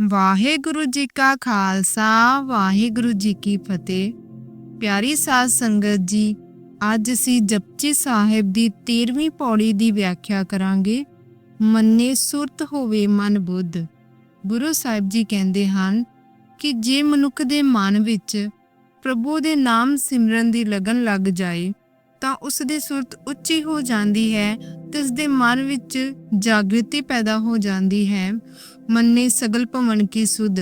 ਵਾਹਿਗੁਰੂ ਜੀ ਕਾ ਖਾਲਸਾ, ਵਾਹਿਗੁਰੂ ਜੀ ਕੀ ਫਤਿਹ। ਪਿਆਰੀ ਸਾਧ ਸੰਗਤ ਜੀ, ਅੱਜ ਅਸੀਂ ਜਪਜੀ ਸਾਹਿਬ ਦੀ 13ਵੀਂ ਪੌੜੀ ਦੀ ਵਿਆਖਿਆ ਕਰਾਂਗੇ। ਮੰਨੇ ਸੁਰਤ ਹੋਵੇ ਮਨ ਬੁੱਧ। ਗੁਰੂ ਸਾਹਿਬ ਜੀ ਕਹਿੰਦੇ ਹਨ ਕਿ ਜੇ ਮਨੁੱਖ ਦੇ ਮਨ ਵਿੱਚ ਪ੍ਰਭੂ ਦੇ ਨਾਮ ਸਿਮਰਨ ਦੀ ਲਗਨ ਲੱਗ ਜਾਏ, ਤਾਂ ਉਸ ਦੀ ਸੁਰਤ ਉੱਚੀ ਹੋ ਜਾਂਦੀ ਹੈ ਤੇ ਉਸ ਦੇ ਮਨ ਵਿੱਚ ਜਾਗ੍ਰਿਤੀ ਪੈਦਾ ਹੋ ਜਾਂਦੀ ਹੈ। ਮੰਨੇ ਸਗਲ ਭਵਨ ਕੀ ਸੁਧ।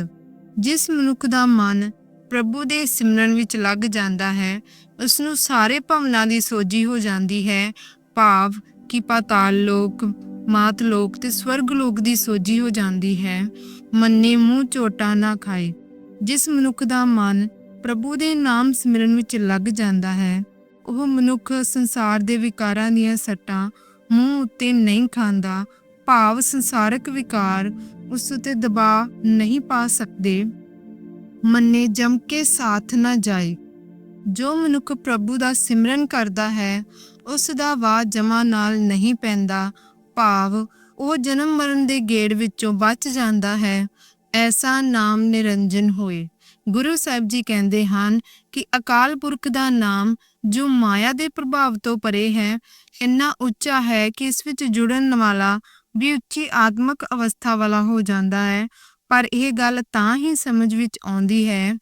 ਜਿਸ ਮਨੁੱਖ ਦਾ ਮਨ ਪ੍ਰਭੂ ਦੇ ਸਿਮਰਨ ਵਿੱਚ ਲੱਗ ਜਾਂਦਾ ਹੈ ਉਸ ਨੂੰ ਸਾਰੇ ਭਵਨਾਂ ਦੀ ਸੋਝੀ ਹੋ ਜਾਂਦੀ ਹੈ। ਭਾਵ ਕਿ ਪਾਤਾਲ ਲੋਕ, ਮਾਤ ਲੋਕ ਤੇ ਸਵਰਗ ਲੋਕ ਦੀ ਸੋਝੀ ਹੋ ਜਾਂਦੀ ਹੈ। ਮੰਨੇ ਮੂੰਹ ਝੋਟਾ ਨਾ ਖਾਏ। ਜਿਸ ਮਨੁੱਖ ਦਾ ਮਨ ਪ੍ਰਭੂ ਦੇ ਨਾਮ ਸਿਮਰਨ ਵਿੱਚ ਲੱਗ ਜਾਂਦਾ ਹੈ, ਉਹ ਮਨੁੱਖ ਸੰਸਾਰ ਦੇ ਵਿਕਾਰਾਂ ਦੀਆਂ ਸੱਟਾਂ ਮੂੰਹ ਉੱਤੇ ਨਹੀਂ ਖਾਂਦਾ ਭਾਵ ਸੰਸਾਰਕ ਵਿਕਾਰ ਉਸ ਉਤੇ ਦਬਾਅ ਨਹੀਂ ਪਾ ਸਕਦੇ। ਮੰਨੇ ਜਮ ਕੇ ਸਾਥ ਨਾ ਜਾਏ। ਜੋ ਮਨੁੱਖ ਪ੍ਰਭੂ ਦਾ ਸਿਮਰਨ ਕਰਦਾ ਹੈ, ਉਸ ਦਾ ਵਾਹ ਜਮਾ ਨਾਲ ਨਹੀਂ ਪੈਂਦਾ। ਭਾਵ ਉਹ ਜਨਮ ਮਰਨ ਦੇ ਗੇੜ ਵਿੱਚੋਂ ਬਚ ਜਾਂਦਾ ਹੈ। ਐਸਾ ਨਾਮ ਨਿਰੰਜਨ ਹੋਏ। ਗੁਰੂ ਸਾਹਿਬ ਜੀ ਕਹਿੰਦੇ ਹਨ ਕਿ ਅਕਾਲ ਪੁਰਖ ਦਾ ਨਾਮ ਜੋ ਮਾਇਆ ਦੇ ਪ੍ਰਭਾਵ ਤੋਂ ਪਰੇ ਹੈ, ਇੰਨਾ ਉੱਚਾ ਹੈ ਕਿ ਇਸ ਵਿੱਚ ਜੁੜਨ ਵਾਲਾ ਵੀ ਉੱਚੀ ਆਤਮਿਕ ਅਵਸਥਾ ਵਾਲਾ ਹੋ ਜਾਂਦਾ ਹੈ। ਪਰ ਇਹ ਗੱਲ ਤਾਂ ਹੀ ਸਮਝ ਵਿੱਚ ਆਉਂਦੀ ਹੈ,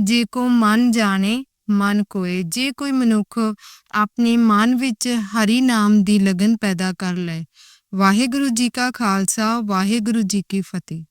ਜੇ ਕੋ ਮਨ ਜਾਣੇ, ਮਨ ਕੋਏ। ਜੇ ਕੋਈ ਮਨੁੱਖ ਆਪਣੇ ਮਨ ਵਿੱਚ ਹਰੀ ਨਾਮ ਦੀ ਲਗਨ ਪੈਦਾ ਕਰ ਲਏ। ਵਾਹਿਗੁਰੂ ਜੀ ਕਾ ਖਾਲਸਾ, ਵਾਹਿਗੁਰੂ ਜੀ ਕੀ ਫਤਿਹ।